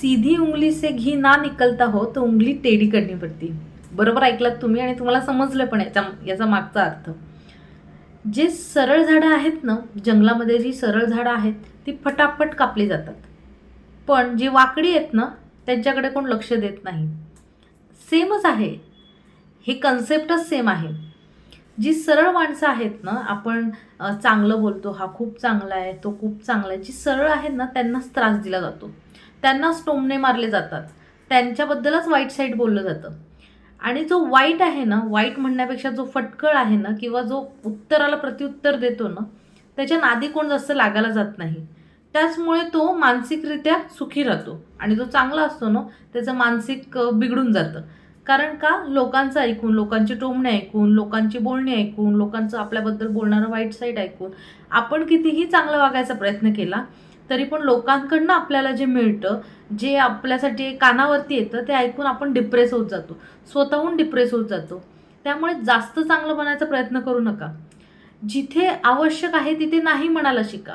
सीधी उंगली से घी ना निकलता हो तो उंगली टेढ़ी करणी पडती. बरोबर ऐकलात तुम्ही आणि तुम्हाला समजलं पण याचा याचा मागचा अर्थ. जे सरळ झाडं आहेत ना जंगलामध्ये जी सरळ झाडं आहेत ती फटाफट कापली जातात. पण जी वाकडी आहेत ना त्यांच्याकडे कोण लक्ष देत नाही. सेमच आहे. हे कन्सेप्टच सेम आहे. जी सरळ माणसं आहेत ना आपण चांगलं बोलतो हा खूप चांगला आहे तो खूप चांगला आहे जी सरळ आहेत ना त्यांनाच त्रास दिला जातो. त्यांनाच टोमणे मारले जातात. त्यांच्याबद्दलच वाईट साईड बोललं जातं. आणि जो वाईट आहे ना वाईट म्हणण्यापेक्षा जो फटकळ आहे ना किंवा जो उत्तराला प्रत्युत्तर देतो ना त्याच्या नादी कोण जास्त लागायला जात नाही. त्याचमुळे तो मानसिकरित्या सुखी राहतो. आणि जो चांगला असतो ना त्याचं मानसिक बिघडून जातं. कारण का? लोकांचं ऐकून लोकांची टोमणे ऐकून लोकांची बोलणी ऐकून लोकांचं आपल्याबद्दल बोलणारं वाईट साईड ऐकून आपण कितीही चांगलं वागायचा प्रयत्न केला तरी पण लोकांकडनं आपल्याला जे मिळतं जे आपल्यासाठी कानावरती येतं ते ऐकून आपण डिप्रेस होत जातो. स्वतःहून डिप्रेस होत जातो. त्यामुळे जास्त चांगलं बनायचा प्रयत्न करू नका. जिथे आवश्यक आहे तिथे नाही म्हणायला शिका.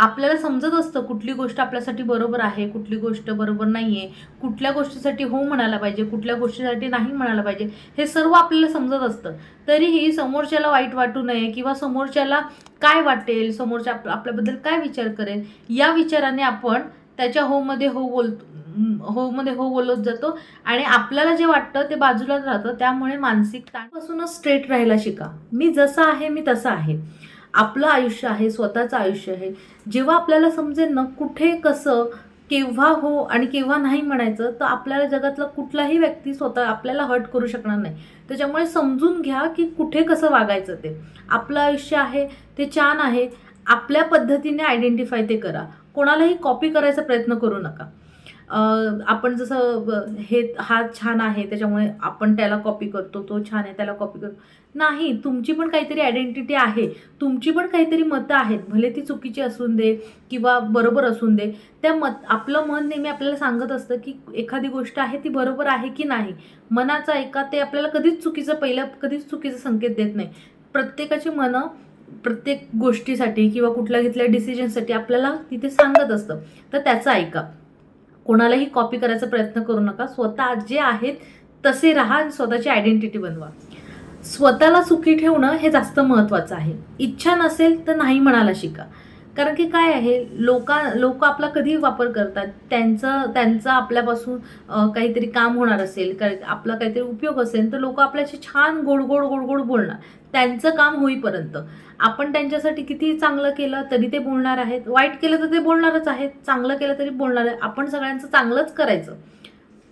आपल्याला समजत असतं कुठली गोष्ट आपल्यासाठी बरोबर आहे कुठली गोष्ट बरोबर नाही आहे कुठल्या गोष्टीसाठी हो म्हणायला पाहिजे कुठल्या गोष्टीसाठी नाही म्हणायला पाहिजे हे सर्व आपल्याला समजत असतं. तरीही समोरच्याला वाईट वाटू नये किंवा समोरच्याला काय वाटेल समोरच्या आप आपल्याबद्दल काय विचार करेल या विचाराने आपण त्याच्या होमध्ये हो बोलतो होमध्ये हो बोलत जातो आणि आपल्याला जे वाटतं ते बाजूलाच राहतं. त्यामुळे मानसिक ताणपासूनच स्ट्रेट राहायला शिका. मी जसं आहे मी तसं आहे. आपलं आयुष्य आहे स्वतःचं आयुष्य आहे. जेव्हा आपल्याला समजेल ना कुठे कसं केव्हा हो आणि केव्हा नाही म्हणायचं तर आपल्याला जगातला कुठलाही व्यक्ती स्वतः आपल्याला हर्ट करू शकणार नाही. त्याच्यामुळे समजून घ्या की कुठे कसं वागायचं ते. आपलं आयुष्य आहे ते छान आहे. आपल्या पद्धतीने आयडेंटिफाय ते करा. कोणालाही कॉपी करायचा प्रयत्न करू नका. आपण जसं हे हा छान आहे त्याच्यामुळे आपण त्याला कॉपी करतो तो छान आहे त्याला कॉपी करतो. नाही तुमची पण काहीतरी आयडेंटिटी आहे. तुमची पण काहीतरी मतं आहेत. भले ती चुकीची असून दे किंवा बरोबर असून दे त्या मत आपलं मन नेहमी आपल्याला सांगत असतं की एखादी गोष्ट आहे ती बरोबर आहे की नाही. मनाचा ऐका ते आपल्याला कधीच चुकीचं पहिलं कधीच चुकीचं संकेत देत नाही. प्रत्येकाची मनं प्रत्येक गोष्टीसाठी किंवा कुठल्या घेतल्या डिसिजनसाठी आपल्याला तिथे सांगत असतं. तर त्याचं ऐका. कोणालाही कॉपी करायचा प्रयत्न करू नका. स्वतः जे आहेत तसे राहा आणि स्वतःची आयडेंटिटी बनवा. स्वतःला सुखी ठेवणं हे जास्त महत्त्वाचं आहे. इच्छा नसेल तर नाही म्हणायला शिका. कारण की काय आहे लोका लोक आपला कधी वापर करतात. त्यांचं त्यांचं आपल्यापासून काहीतरी काम होणार असेल काय आपला काहीतरी उपयोग असेल तर लोक आपल्याशी छान गोड गोड गोड गोड बोलणार. त्यांचं काम होईपर्यंत. आपण त्यांच्यासाठी कितीही चांगलं केलं तरी ते बोलणार आहेत. वाईट केलं तर ते बोलणारच आहेत. चांगलं केलं तरी बोलणार आहे आपण सगळ्यांचं चांगलंच करायचं.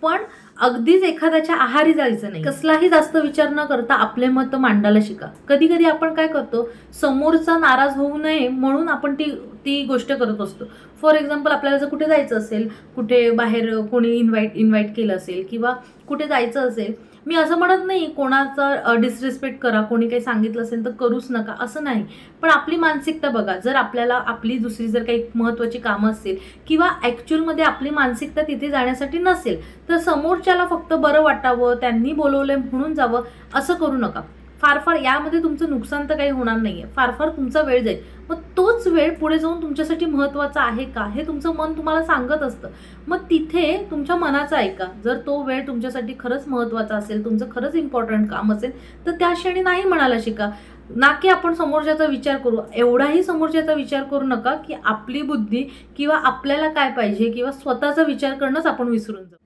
पण अगदीच एखाद्याच्या आहारी जायचं नाही. कसलाही जास्त विचार न करता आपले मत मांडायला शिका. कधी कधी आपण काय करतो समोरचा नाराज होऊ नये म्हणून आपण ती ती गोष्ट करत असतो. फॉर एक्झाम्पल आपल्याला जर कुठे जायचं असेल कुठे बाहेर कोणी इन्व्हाइट इन्व्हाइट केलं असेल किंवा कुठे जायचं असेल मी असं म्हणत नाही कोणाचा डिसरिस्पेक्ट करा कोणी काही सांगितलं असेल तर करूच नका असं नाही. पण आपली मानसिकता बघा जर आपल्याला आपली दुसरी जर काही महत्त्वाची कामं असतील किंवा ॲक्च्युअलमध्ये आपली मानसिकता तिथे जाण्यासाठी नसेल तर समोरच्याला फक्त बरं वाटावं त्यांनी बोलवलं म्हणून जावं असं करू नका. फार फार यामध्ये तुमचं नुकसान तर काही होणार नाही आहे फार फार तुमचा वेळ जाईल. मग तोच वेळ पुढे जाऊन तुमच्यासाठी महत्त्वाचा आहे का? हे तुमचं मन तुम्हाला सांगत असतं. मग तिथे तुमच्या मनाचा ऐका. जर तो वेळ तुमच्यासाठी खरंच महत्त्वाचा असेल तुमचं खरंच इम्पॉर्टंट काम असेल तर त्या क्षणी नाही म्हणायला शिका. ना की आपण समोरच्याचा विचार करू. एवढाही समोरच्याचा विचार करू नका की आपली बुद्धी किंवा आपल्याला काय पाहिजे किंवा स्वतःचा विचार करणंच आपण विसरून जाऊ.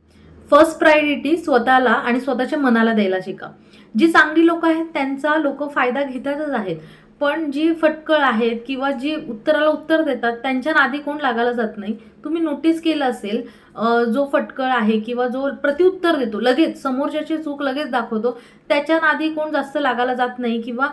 फर्स्ट प्रायोरिटी स्वतःला आणि स्वतःच्या मनाला द्यायला शिका. जी चांगली लोक आहेत त्यांचा लोक फायदा घेतातच आहेत. पण जी फटकळ आहेत किंवा जी उत्तराला उत्तर देतात त्यांच्या नादी कोण लागायला जात नाही. तुम्ही नोटीस केलं असेल जो फटकळ आहे किंवा जो प्रतिउत्तर देतो लगेच समोरच्याची चूक लगेच दाखवतो त्याच्या नादी कोण जास्त लागायला जात नाही किंवा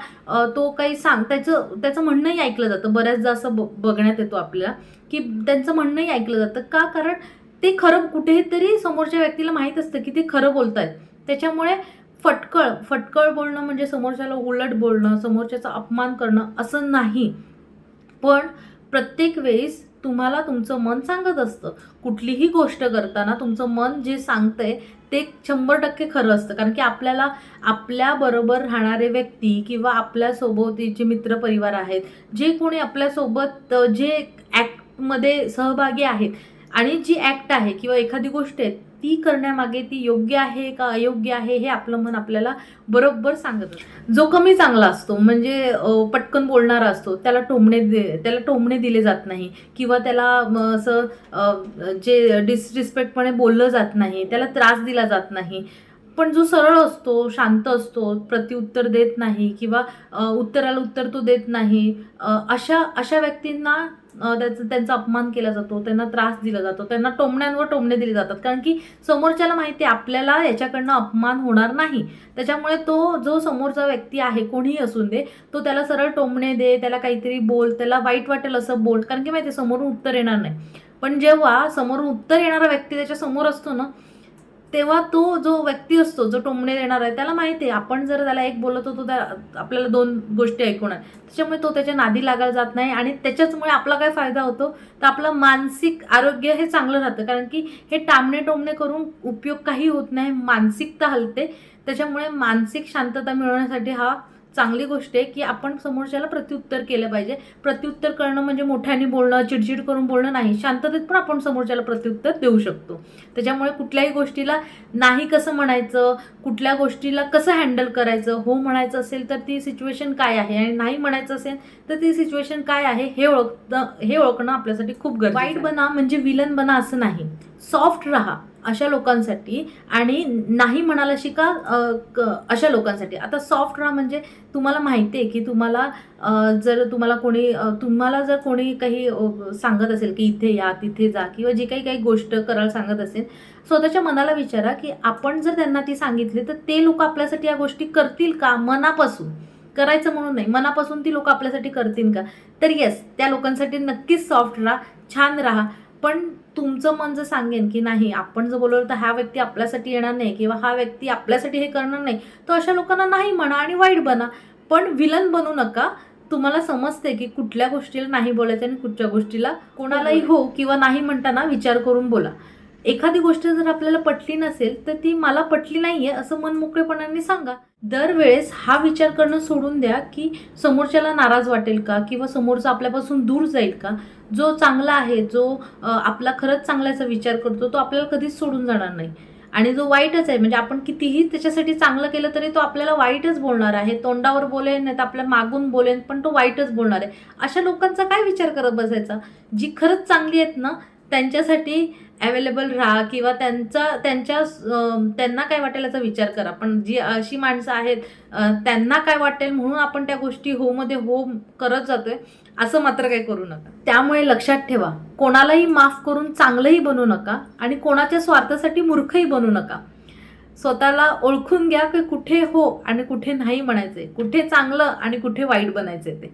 तो काही सांग त्याचं त्याचं म्हणणंही ऐकलं जातं. बऱ्याचदा असं ब बघण्यात येतो आपल्याला की त्यांचं म्हणणंही ऐकलं जातं. का? कारण ते खरं कुठेतरी समोरच्या व्यक्तीला माहीत असतं की ते खरं बोलत आहेत त्याच्यामुळे फटकळ फटकळ बोलणं म्हणजे समोरच्याला उलट बोलणं समोरच्याचा अपमान करणं असं नाही. पण प्रत्येक वेळेस तुम्हाला तुमचं मन सांगत असतं. कुठलीही गोष्ट करताना तुमचं मन जे सांगतंय ते शंभर टक्के खरं असतं. कारण की आपल्याला आपल्याबरोबर राहणारे व्यक्ती किंवा आपल्यासोबतीचे मित्रपरिवार आहेत. जे कोणी आपल्यासोबत जे ॲक्टमध्ये सहभागी आहेत आणि जी ॲक्ट आहे किंवा एखादी गोष्ट आहे ती करण्यामागे ती योग्य आहे का अयोग्य आहे हे आपलं मन आपल्याला बरोबर सांगत जो कमी चांगला असतो म्हणजे पटकन बोलणारा असतो त्याला टोमणे दे त्याला टोमणे दिले जात नाही किंवा त्याला असं जे डिसरिस्पेक्टपणे बोललं जात नाही त्याला त्रास दिला जात नाही. पण जो सरळ असतो शांत असतो प्रतिउत्तर देत नाही किंवा उत्तराला उत्तर तो देत नाही अशा अशा व्यक्तींना त्याचा त्यांचा अपमान केला जातो त्यांना त्रास दिला जातो त्यांना टोमण्यांवर टोमणे दिले जातात. कारण की समोरच्याला माहिती आहे आपल्याला याच्याकडनं अपमान होणार नाही. त्याच्यामुळे तो जो समोरचा व्यक्ती आहे कोणीही असून दे तो त्याला सरळ टोमणे दे त्याला काहीतरी बोल त्याला वाईट वाटेल असं बोल. कारण की माहिती आहे, समोरून उत्तर येणार नाही. पण जेव्हा समोरून उत्तर येणारा व्यक्ती त्याच्यासमोर असतो ना तेव्हा तो जो व्यक्ती असतो जो टोमणे देणार आहे त्याला माहिती आहे. आपण जर त्याला एक बोलत होतो त्या आपल्याला दोन गोष्टी ऐकवणार त्याच्यामुळे तो त्याच्या नादी लागायला जात नाही आणि त्याच्याचमुळे आपला काय फायदा होतो? तर आपलं मानसिक आरोग्य हे चांगलं राहतं. कारण की हे टामणे टोमणे करून उपयोग काही होत नाही. मानसिकता हलते. त्याच्यामुळे मानसिक शांतता मिळवण्यासाठी हा चांगली गोष्ट आहे की आपण समोरच्याला प्रत्युत्तर केलं पाहिजे. प्रत्युत्तर करणं म्हणजे मोठ्याने बोलणं चिडचिड करून बोलणं नाही. शांततेत पण आपण समोरच्याला प्रत्युत्तर देऊ शकतो. त्याच्यामुळे कुठल्याही गोष्टीला नाही कसं म्हणायचं कुठल्या गोष्टीला कसं हँडल करायचं हो म्हणायचं असेल तर ती सिच्युएशन काय आहे आणि नाही म्हणायचं असेल तर ती सिच्युएशन काय आहे हे ओळखणं हे ओळखणं आपल्यासाठी खूप गरजेचं वाईट बना म्हणजे विलन बना असं नाही. सॉफ्ट राहा. अशा लोकांसाठी आणि नाही म्हणाला शिका क- अशा लोकांसाठी. आता सॉफ्ट राहा म्हणजे तुम्हाला माहिती आहे की तुम्हाला जर तुम्हाला कोणी तुम्हाला जर कोणी काही सांगत असेल की इथे या तिथे जा किंवा जी काही काही गोष्ट करायला सांगत असेल स्वतःच्या मनाला विचारा की आपण जर त्यांना ती सांगितली तर ते लोक आपल्यासाठी या गोष्टी करतील का मनापासून? करायचं म्हणून नाही मनापासून ती लोक आपल्यासाठी करतील का? तर येस त्या लोकांसाठी नक्कीच सॉफ्ट राहा छान राहा. पण तुमचं मन जर सांगेन की नाही आपण जर बोलवलं तर हा व्यक्ती आपल्यासाठी येणार नाही किंवा हा व्यक्ती आपल्यासाठी हे करणार नाही तर अशा लोकांना नाही म्हणा आणि वाईट बना. पण विलन बनू नका. तुम्हाला समजते की कुठल्या गोष्टीला नाही बोलायचं आणि कुठच्या गोष्टीला कोणालाही हो किंवा नाही म्हणताना विचार करून बोला. एखादी गोष्ट जर आपल्याला पटली नसेल तर ती मला पटली नाही आहे असं मन मोकळेपणाने सांगा. दरवेळेस हा विचार करणं सोडून द्या की समोरच्याला नाराज वाटेल का किंवा समोरचा आपल्यापासून दूर जाईल का? जो चांगला आहे जो आपला खरंच चांगल्याचा विचार करतो तो आपल्याला कधीच सोडून जाणार नाही. आणि जो वाईटच आहे म्हणजे आपण कितीही त्याच्यासाठी चांगलं केलं तरी तो आपल्याला वाईटच बोलणार आहे. तोंडावर बोलेन नाही तर आपल्या मागून बोलेन पण तो वाईटच बोलणार आहे. अशा लोकांचा काय विचार करत बसायचा? जी खरंच चांगली आहेत ना त्यांच्यासाठी अवेलेबल राहा किंवा त्यांचा त्यांच्या त्यांना काय वाटेल याचा विचार करा. पण जी अशी माणसं आहेत त्यांना काय वाटेल म्हणून आपण त्या गोष्टी होमध्ये हो करत जातोय असं मात्र काही करू नका. त्यामुळे लक्षात ठेवा कोणालाही माफ करून चांगलंही बनू नका आणि कोणाच्या स्वार्थासाठी मूर्खही बनू नका. स्वतःला ओळखून घ्या की कुठे हो आणि कुठे नाही म्हणायचे कुठे चांगलं आणि कुठे वाईट बनायचे ते.